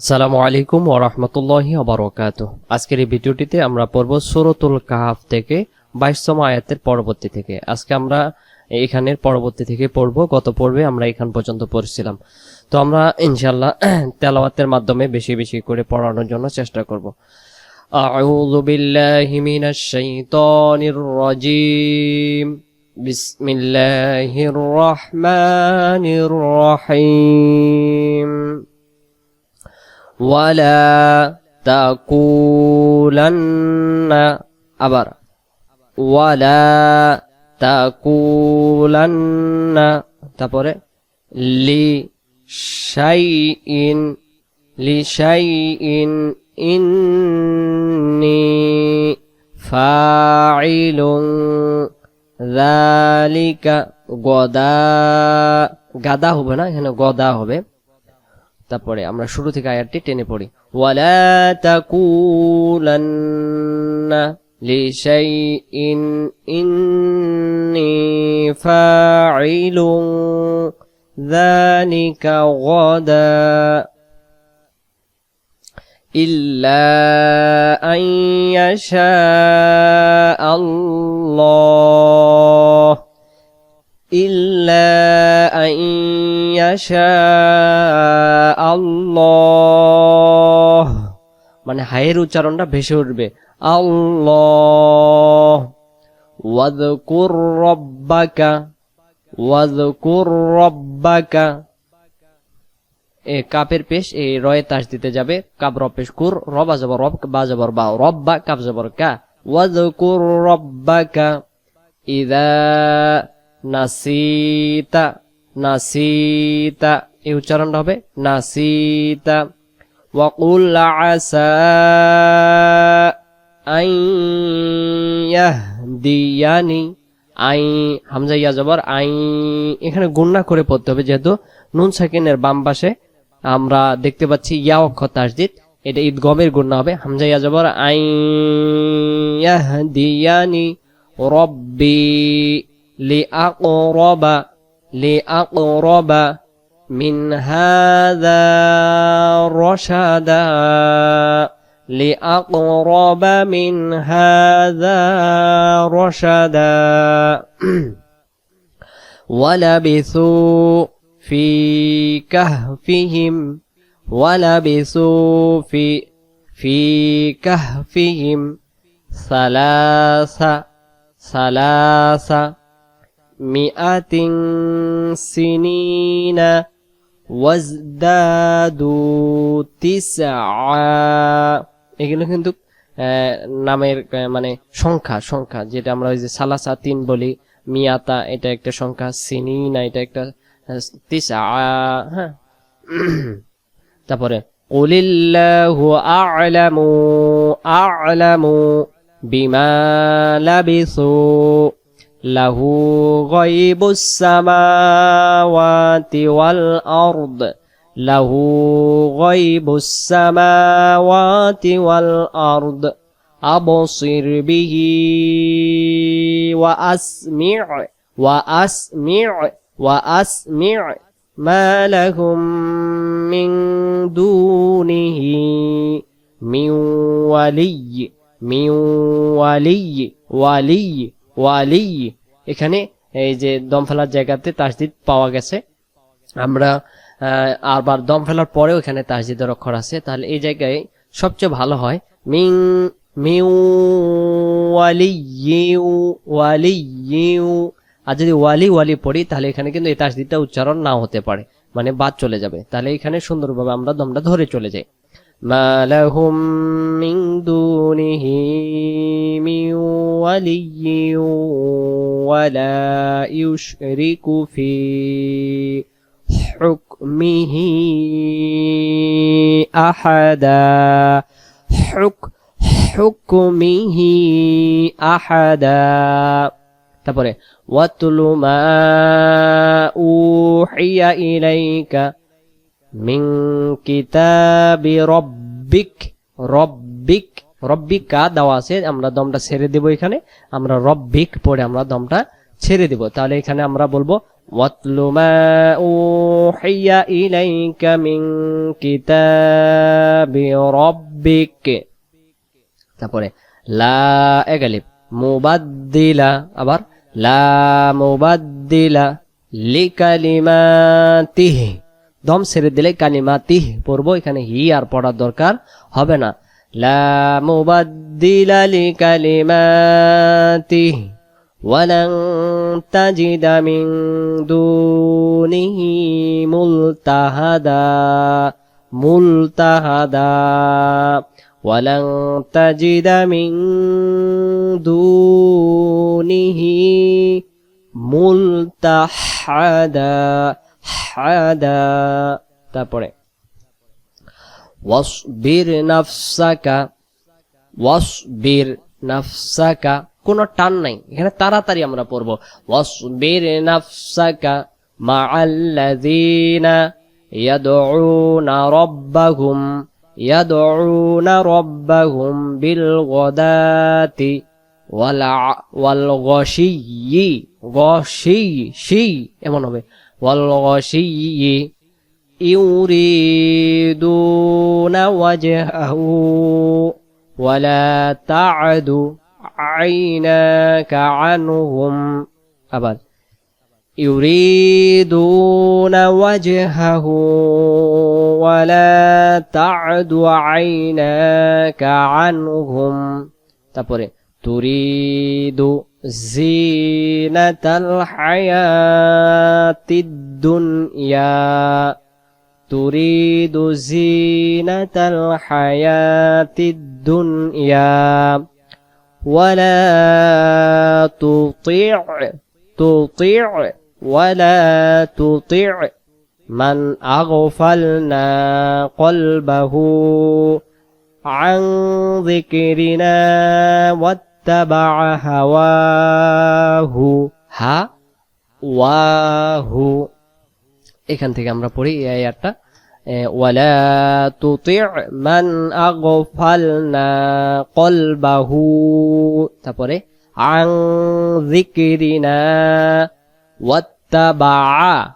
আসসালামু আলাইকুম ওরহমতুল্লাহি অবরকাত আজকের এই ভিডিওটিতে আমরা পড়ব সুরতুল কাহাফ থেকে বাইশতম আয়াতের পরবর্তী থেকে আজকে আমরা এখানের পরবর্তী থেকে পড়ব গত পর্বে আমরা এখান পর্যন্ত পড়ছিলাম তো আমরা ইনশাল্লাহ তেলাওয়াতের মাধ্যমে বেশি বেশি করে পড়ানোর জন্য চেষ্টা করব أعوذ بالله من الشيطان الرجيم بسم الله الرحمن الرحيم ওয়ালা তাকুলান্না আবার ওয়ালা তাকুলান্না তারপরে লি শাইইন লি শাইইন ইন্নি গদা গাদা হবে না, এখানে গদা হবে। তারপরে আমরা শুরু থেকে আয়াতটি টেনে পড়ি ওয়ালা তাকুলান্না লিশাইইন ইন্নি ফাইলুন ذلك غدا إلا أن يشاء الله إلا أن يشاء আল্লাহ। মানে হায়ের উচ্চারণটা ভেসে উঠবে। আল্লাহ। ওয়াদকুর রব্বাকা ওয়াদকুর রব্বাকা। এ কাপের পেশ এই রয়ে তাস দিতে যাবে। কাপ রব পেশ, কুর, রব আজবর রব, বা জবর বা রব, বা কাপ জবর কা। ওয়াজ ওয়াদকুর রব্বাকা, ইদা নাসিতা নাসিতা। এই উচ্চারণটা হবে নাসিতা ওয়াকুল আসা আই ইয়াহদিয়ানি আই হামজা ইয়া জবর আই এখানে গুণনা করে পড়তে হবে যেহেতু নুন সাকিনের বাম পাশে আমরা দেখতে পাচ্ছি ইয়া অক্ষর তাসদিদ এটা ঈদ গমের গুণনা হবে হামজা ইয়া জবর আই ইয়াহদিয়ানি রব্বি لأقرب لأقرب من هذا رشدا لأقرب من هذا رشدا. ولبثوا في كهفهم ولبثوا في في كهفهم ثلاث ثلاث مئة سنين. ওয়াজদাদু তিসা এগুলো কিন্তু নামের মানে সংখ্যা সংখ্যা, যেটা আমরা ওই যে সালাসা তিন বলি, মিয়াতা এটা একটা সংখ্যা, সিনিনা এটা একটা তিসা হ্যাঁ। তারপরে কুলিল্লাহু আ'লামু আ'লামু বিমা লাবিসু। له غيب السماوات والأرض له غيب السماوات والأرض. أبصر به وأسمع وأسمع وأسمع ما لهم من دونه. من ولي من ولي ولي. ওয়ালি, এখানে এই যে দম ফেলার জায়গাতে তাসদিদ পাওয়া গেছে। আমরা আবার দম ফেলার পরেও এখানে তাসদিদের অক্ষর আছে। তাহলে এই জায়গায় সবচেয়ে ভালো হয়, মিং, মিউ, ওয়ালি, ইউ ওয়ালি, ইউ। আর যদি ওয়ালি ওয়ালি পড়ি, তাহলে এখানে কিন্তু এই তাসদিদটা উচ্চারণ না হতে পারে মানে বাদ চলে যাবে। তাহলে এখানে সুন্দরভাবে আমরা দমটা ধরে চলে যাই। মালাহুম মিং দুনিহি মিউ। ওয়ালিয়্যিন ওয়ালা ইউশরিকু ফি حكمه أحدا حك حكمه أحدا তারপরে ওয়াতুলু মা উহিয়া ইলাইকা মিন কিতাবি রব্বিক রব্বিক রব্বিকা দেওয়া আছে, আমরা দমটা ছেড়ে দেব এখানে। আমরা রব্বিক পরে আমরা দমটা ছেড়ে দিব। তাহলে এখানে আমরা বলব, ওয়াতলু মা উহিয়া ইলাইকা কিতাবি রাব্বিক। তারপরে, লা আবার, লা দম ছেড়ে দিলে কালিমা কালিমাতিহ পড়ব। এখানে হি আর পড়ার দরকার হবে না। লা মুবাদ্দিলা লিকালিমাতিহ ولن تجد من دونه ملتهدا ملتهدا ولن تجد من دونه ملتحدا حدا তারপরে ওয়াসবির নাফসাকা ওয়াসবির নাফসাকা, কোনো টান নাই। এখানে তাড়াতাড়ি আমরা পড়ব। ওয়াসবির নাফসাকা মাআল্লাযীনা ইয়াদউনা রাব্বাহুম ইয়াদউনা রাব্বাহুম বিল গদাতি ওয়াল ওয়াল গশিয়্যি গশি শি এমন হবে। ওয়াল গশিয়্যি يريدون وجهه ولا تعد عيناك عنهم أبد يريدون وجهه ولا تعد عيناك عنهم তারপরে تريد زينة الحياة الدنيا تريد زينة الحياة الدنيا ولا تطيع تطيع ولا تطيع من أغفلنا قلبه عن ذكرنا واتبع هواه ها ওয়াহু এখান থেকে আমরা পড়ি এই আয়াতটা ওয়ালা তুতি মান আগফালনা কলবাহু। তারপরে আং যিকরিনা ওয়াত্তাবা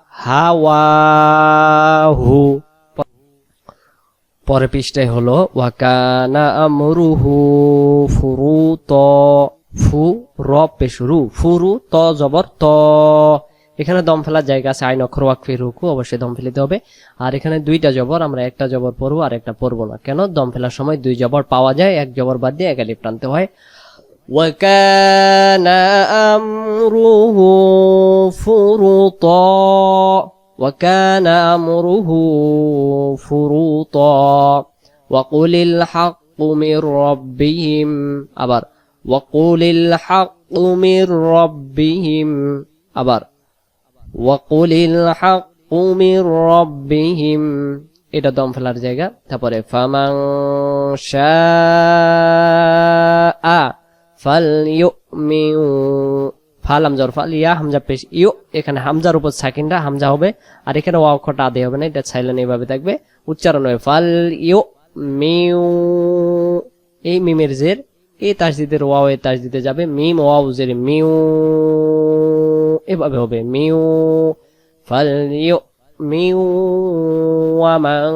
হাওয়াহু। পরের পৃষ্ঠায় হলো ওয়াকানা আমরুহু ফুরুত। ফু, র পেশুরু ফুরু ত জবর, ত। এখানে দম ফেলার জায়গা আছে আইন অক্ষর ওয়াকফি রুকু অবশ্যই দম ফেলে দিতে হবে আর এখানে দুইটা জবর আমরা একটা জবর পড়বো আর একটা পড়বো না কেন দম ফেলার সময় দুই জবর পাওয়া যায় এক জবর বাদ দিয়ে এক আলিফ টানতে হয় وكان أمره فرطا وكان أمره فرطا وقل الحق من ربهم أبر وقل الحق من ربهم أبر ওয়াকুল মির রব্বিহিম এটা দম ফেলার জায়গা। তারপরে ফামাং আ ফাল ইউমিন ফাল হামজার ফাল, ইয়া হামজা পেশ, ইউ, এখানে হামজার উপর সাকিনটা, হামজা হবে। আর এখানে ওয়া অক্ষরটা আদে হবে না, এটা সাইলেন্ট এইভাবে থাকবে। উচ্চারণ হবে, ফাল ইউ মিউ এই মিমের জের, এই তাসদিদের ওয়াও এ তাসদিতে যাবে, মিম, ওয়াও, জের, মিউ। এভাবে হবে, মিউ, ফাল ইউ, মিউ ওয়ামান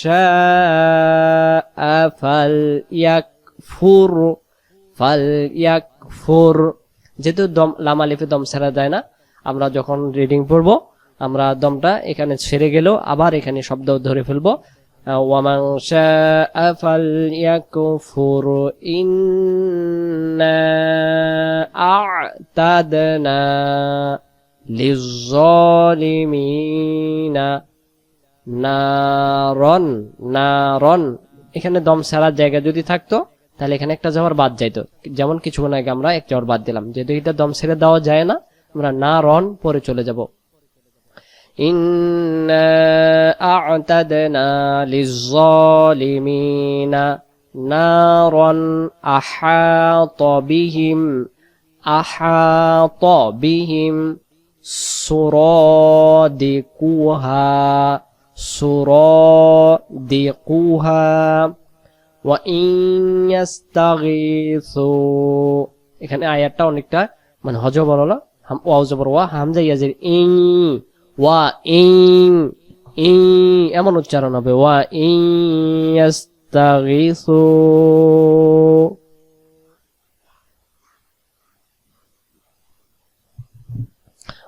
শাআ ফালইয়াকফুর ফালইয়াকফুর যেহেতু দম, লাম আলিফে দম ছেড়া যায় না, আমরা যখন রিডিং পড়ব, আমরা দমটা এখানে ছেড়ে গেলেও আবার এখানে শব্দ ধরে ফেলব। ওয়ামান শাআ ফালইয়াকফুর ইন্না আ'তাদনা লিজ্জালিমিনা নারন নারন এখানে দম ছাড়ার জায়গা যদি থাকতো তাহলে এখানে একটা জবর বাদ যাইতো যেমন কিছুক্ষণ আগে আমরা এক জবর বাদ দিলাম যেহেতু এটা দম ছেড়ে দেওয়া যায় না আমরা না রন পরে চলে যাব إنا أعتدنا للظالمين نارا أحاط بهم أحاط بهم سرادقها سرادقها وإن يستغيثوا এখানে আয়াতটা অনেকটা মানে হজবরলা হাম ওয়াও জবর ওয়া হামজা ইয়াজের ইং ওয়া ইং ইং এমন উচ্চারণ হবে ওয়া ইং ইয়াস্তাগিসু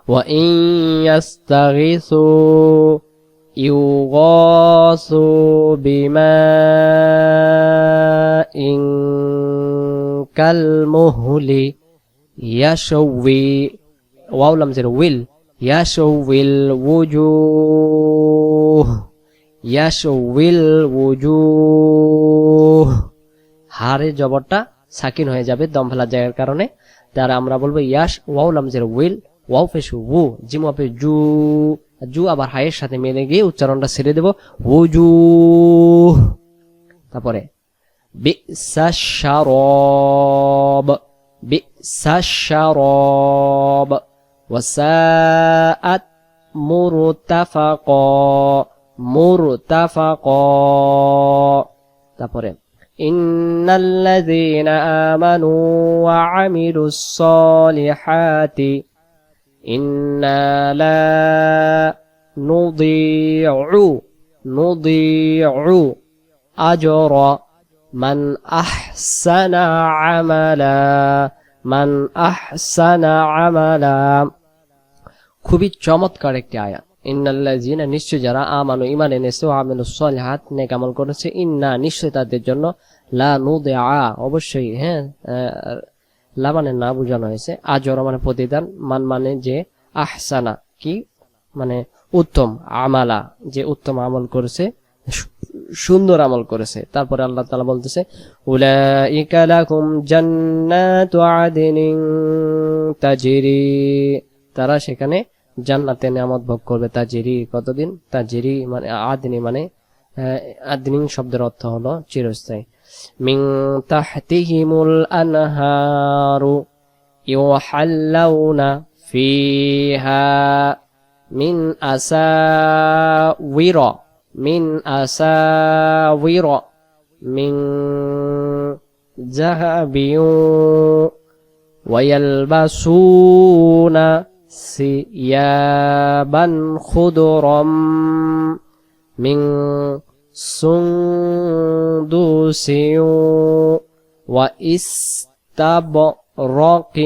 وإن يستغيثوا يغاثوا بماء كالمهل يشوي واو لم زر ويل يشوي الوجوه يشوي الوجوه হারের জবরটা সাকিন হয়ে যাবে দম ফেলার জায়গার কারণে তার আমরা বলবো ইয়াস ওয়াও লামজের উইল ওয়াও পেশ উ জিম আপে জু জু আবার হায়ের সাথে মিলে গিয়ে উচ্চারণটা ছেড়ে দেব ওজু তারপরে বিসাশারব বিসাশারব ওয়াসাআত মুরতাফাক মুরতাফাক তারপরে إن الذين آمنوا وعملوا الصالحات إنا لا نضيع نضيع أجر من أحسن عملا من أحسن عملا খুবই চমৎকার একটি আয়াত ইন্নাল্লাযিনা নিশ্চয় যারা আমানু ঈমান এনেছে ও আমিলুস সলিহাত নেক আমল করেছে ইন্না নিশ্চয় তাদের জন্য লা নুদিআ অবশ্যই হ্যাঁ আহ, লা মানে না বোঝানো হয়েছে। আজর মানে প্রতিদান মান মানে যে আহসানা কি? মানে উত্তম আমালা যে উত্তম আমল করেছে সুন্দর আমল করেছে। তারপরে আল্লাহ তালা বলতেছে তারা সেখানে জান্নাতে নিয়ামত ভোগ করবে। তাজরি কতদিন? তাজরি মানে আদনি মানে আহ, আদনিন শব্দের অর্থ হলো চিরস্থায়ী। من تحتهم الأنهار يحلون فيها من أساور من أساور من ذهب ويلبسون ثيابا خضرا من سندس واستبرق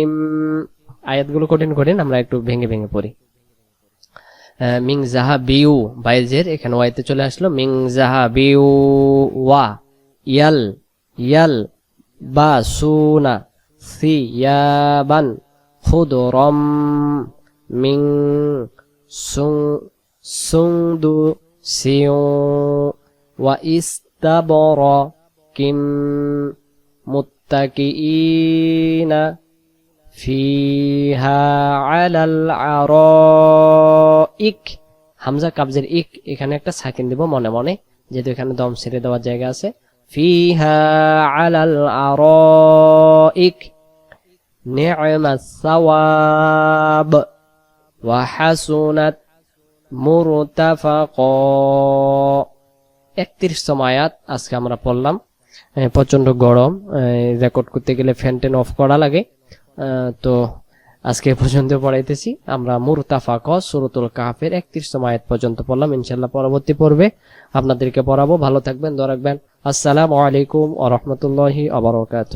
আয়াতগুলো কঠিন কঠিন আমরা একটু ভেঙে ভেঙে পড়ি আহ, মিং জাহা বিউ বাইজের এখানে ওয়াইতে চলে আসলো মিং জাহা বিউ ওয়া ইয়াল ইয়াল বা সুনা সিয়াবান খুদরম মিং সুং সুংদু সিউ কিম মুত্তাকিইনা ফিহা আলাল আরাইক হামজা কাবজের ইক এখানে একটা সাকিন দেব মনে মনে, যেহেতু এখানে দম ছেড়ে দেওয়ার জায়গা আছে। ফিহা আলাল আরাইক নি'মাস সাওয়াব, ওয়া হাসুনাত মুরতাফাকা। একত্রিশতম আয়াত আজকে আমরা পড়লাম। প্রচণ্ড প্রচণ্ড গরম রেকর্ড করতে গেলে ফ্যান টেন অফ করা লাগে। তো আজকে পর্যন্ত পড়াইতেছি। আমরা মুরতাফা ক সুরতুল কাহাফের একত্রিশতম আয়াত পর্যন্ত পড়লাম। ইনশাল্লাহ পরবর্তী পর্বে আপনাদেরকে পড়াবো। ভালো থাকবেন, দোয়া রাখবেন। আসসালামু আলাইকুম আ রহমতুল্লাহি আবরকাত